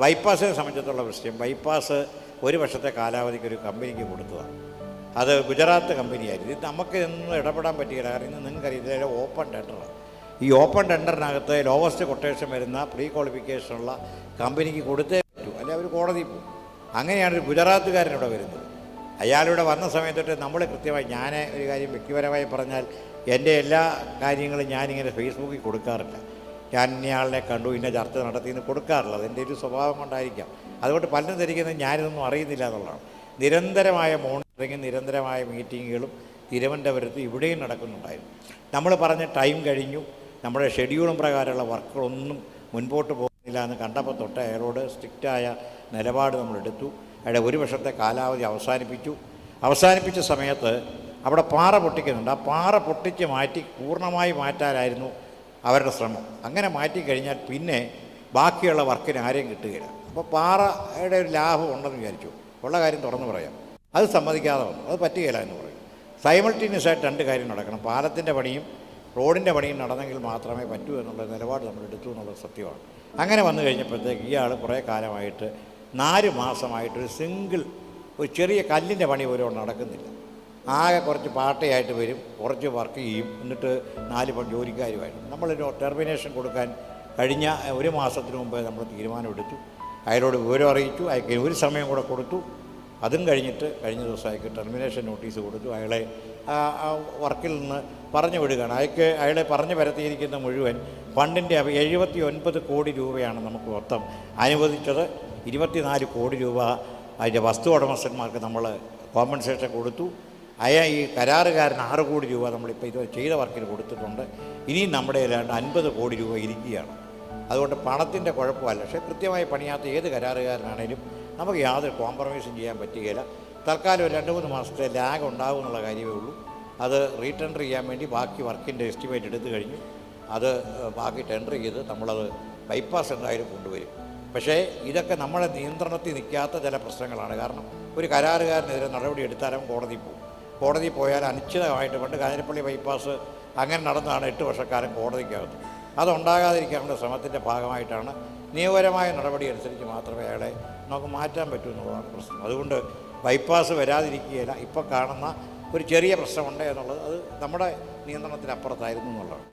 ബൈപ്പാസിനെ സംബന്ധിച്ചിടത്തോളം പ്രശ്നം. ബൈപ്പാസ് ഒരു വർഷത്തെ കാലാവധിക്ക് ഒരു കമ്പനിക്ക് കൊടുത്തതാണ് അത് ഗുജറാത്ത് കമ്പനിയായിരുന്നു. ഇത് നമുക്ക് ഇന്ന് ഇടപെടാൻ പറ്റിയില്ല. കാരണം ഇന്ന് നിങ്ങൾക്കറിയാം ഇതിലെ ഓപ്പൺ ടെൻഡറാണ് ഈ ഓപ്പൺ ടെൻഡറിനകത്ത് ലോവസ്റ്റ് കൊട്ടേഷൻ വരുന്ന പ്രീ ക്വാളിഫിക്കേഷനുള്ള കമ്പനിക്ക് കൊടുത്തേ പറ്റൂ. അല്ലെ അവർ കോടതി പോകും. അങ്ങനെയാണ് ഒരു ഗുജറാത്തുകാരൻ ഇവിടെ വരുന്നത്. അയാളിവിടെ വന്ന സമയത്തൊട്ട് നമ്മൾ കൃത്യമായി ഞാൻ ഒരു കാര്യം വ്യക്തിപരമായി പറഞ്ഞാൽ എന്റെ എല്ലാ കാര്യങ്ങളും ഞാനിങ്ങനെ ഫേസ്ബുക്കിൽ കൊടുക്കാറില്ല. ഞാൻ ഇന്നയാളിനെ കണ്ടു ഇന്ന ചർച്ച നടത്തി എന്ന് കൊടുക്കാറില്ല അതെന്റെ ഒരു സ്വഭാവം കൊണ്ടായിരിക്കാം. അതുകൊണ്ട് പലരും ധരിക്കുന്നത് ഞാനിതൊന്നും അറിയുന്നില്ല എന്നുള്ളതാണ്. നിരന്തരമായ മോണിറ്ററിങ്ങും നിരന്തരമായ മീറ്റിങ്ങുകളും തിരുവനന്തപുരത്ത് ഇവിടെയും നടക്കുന്നുണ്ടായിരുന്നു. നമ്മൾ പറഞ്ഞ ടൈം കഴിഞ്ഞു. നമ്മുടെ ഷെഡ്യൂളും പ്രകാരമുള്ള വർക്കുകളൊന്നും മുൻപോട്ട് പോകുന്നില്ല എന്ന് കണ്ടപ്പോൾ തൊട്ട് അയാളോട് സ്ട്രിക്റ്റായ നിലപാട് നമ്മളെടുത്തു അയാളുടെ ഒരു വർഷത്തെ കാലാവധി അവസാനിപ്പിച്ചു. അവസാനിപ്പിച്ച സമയത്ത് അവിടെ പാറ പൊട്ടിക്കുന്നുണ്ട്. ആ പാറ പൊട്ടിച്ച് മാറ്റി പൂർണമായി മാറ്റാനായിരുന്നു അവരുടെ ശ്രമം. അങ്ങനെ മാറ്റിക്കഴിഞ്ഞാൽ പിന്നെ ബാക്കിയുള്ള വർക്കിന് ആരെയും കിട്ടുകയില്ല. അപ്പോൾ പാറയുടെ ഒരു ലാഭം ഉണ്ടെന്ന് വിചാരിച്ചു. ഉള്ള കാര്യം തുറന്നു പറയാം. അത് സമ്മതിക്കാതെ വന്നു. അത് പറ്റുകയില്ല എന്ന് പറയും. സൈമൾട്ടീനിയസ് ആയിട്ട് രണ്ട് കാര്യം നടക്കണം. പാലത്തിന്റെ പണിയും റോഡിന്റെ പണിയും നടന്നെങ്കിൽ മാത്രമേ പറ്റൂ എന്നുള്ള നിലപാട് നമ്മൾ എടുത്തു എന്നുള്ളത് സത്യമാണ്. അങ്ങനെ വന്നു കഴിഞ്ഞപ്പോഴത്തേക്ക് ഇയാൾ കുറേ കാലമായിട്ട് നാല് മാസമായിട്ടൊരു സിംഗിൾ ഒരു ചെറിയ കല്ലിന്റെ പണി പോലും നടക്കുന്നില്ല. ആകെ കുറച്ച് പാട്ടയായിട്ട് വരും കുറച്ച് വർക്ക് ചെയ്യും എന്നിട്ട് നാല് ജോലിക്കാരുമായിട്ട്. നമ്മളൊരു ടെർമിനേഷൻ കൊടുക്കാൻ കഴിഞ്ഞ ഒരു മാസത്തിന് മുമ്പേ നമ്മൾ തീരുമാനമെടുത്തു. അയാളോട് വിവരം അറിയിച്ചു അയക്ക് ഒരു സമയം കൂടെ കൊടുത്തു. അതും കഴിഞ്ഞിട്ട് കഴിഞ്ഞ ദിവസം അയക്ക് ടെർമിനേഷൻ നോട്ടീസ് കൊടുത്തു. അയാളെ വർക്കിൽ നിന്ന് പറഞ്ഞു വിടുകയാണ്. അയക്ക് അയാളെ പറഞ്ഞു വരത്തിയിരിക്കുന്ന മുഴുവൻ ഫണ്ടിന്റെ എഴുപത്തി ഒൻപത് കോടി രൂപയാണ് നമുക്ക് മൊത്തം അനുവദിച്ചത്. ഇരുപത്തിനാല് കോടി രൂപ അതിന്റെ വസ്തു ഉടമസ്ഥന്മാർക്ക് നമ്മൾ കോമ്പൻസേഷൻ കൊടുത്തു. അയാ ഈ കരാറുകാരൻ ആറ് കോടി രൂപ നമ്മളിപ്പോൾ ഇത് ചെയ്ത വർക്കിന് കൊടുത്തിട്ടുണ്ട്. ഇനിയും നമ്മുടെ ഏതാണ്ട് അൻപത് കോടി രൂപ ഇരിക്കുകയാണ്. അതുകൊണ്ട് പണത്തിന്റെ കുഴപ്പമല്ല. പക്ഷേ കൃത്യമായി പണിയാത്ത ഏത് കരാറുകാരനാണേലും നമുക്ക് യാതൊരു കോംപ്രമൈസും ചെയ്യാൻ പറ്റുകയില്ല. തൽക്കാലം ഒരു രണ്ട് മൂന്ന് മാസത്തെ ലാഗ് ഉണ്ടാകും എന്നുള്ള കാര്യമേ ഉള്ളൂ. അത് റീടെൻഡർ ചെയ്യാൻ വേണ്ടി ബാക്കി വർക്കിന്റെ എസ്റ്റിമേറ്റ് എടുത്തു കഴിഞ്ഞു. അത് ബാക്കി ടെൻഡർ ചെയ്ത് നമ്മളത് ബൈപ്പാസ് എന്തായാലും കൊണ്ടുവരും. പക്ഷേ ഇതൊക്കെ നമ്മുടെ നിയന്ത്രണത്തിൽ നിൽക്കാത്ത ചില പ്രശ്നങ്ങളാണ്. കാരണം ഒരു കരാറുകാരനെതിരെ നടപടി എടുത്താലും കോടതി പോകും. കോടതി പോയാൽ അനിശ്ചിതമായിട്ട് പണ്ട് കാഞ്ഞിരപ്പള്ളി ബൈപ്പാസ് അങ്ങനെ നടന്നതാണ് എട്ട് വർഷക്കാലം കോടതിക്കകത്ത്. അതുണ്ടാകാതിരിക്കാനുള്ള ശ്രമത്തിന്റെ ഭാഗമായിട്ടാണ് നിയമപരമായ നടപടി അനുസരിച്ച് മാത്രമേ അയാളെ നമുക്ക് മാറ്റാൻ പറ്റൂ എന്നുള്ളതാണ് പ്രശ്നം. അതുകൊണ്ട് ബൈപ്പാസ് വരാതിരിക്കുകയില്ല. ഇപ്പോൾ കാണുന്ന ഒരു ചെറിയ പ്രശ്നമുണ്ട് എന്നുള്ളത് അത് നമ്മുടെ നിയന്ത്രണത്തിനപ്പുറത്തായിരുന്നു എന്നുള്ളതാണ്.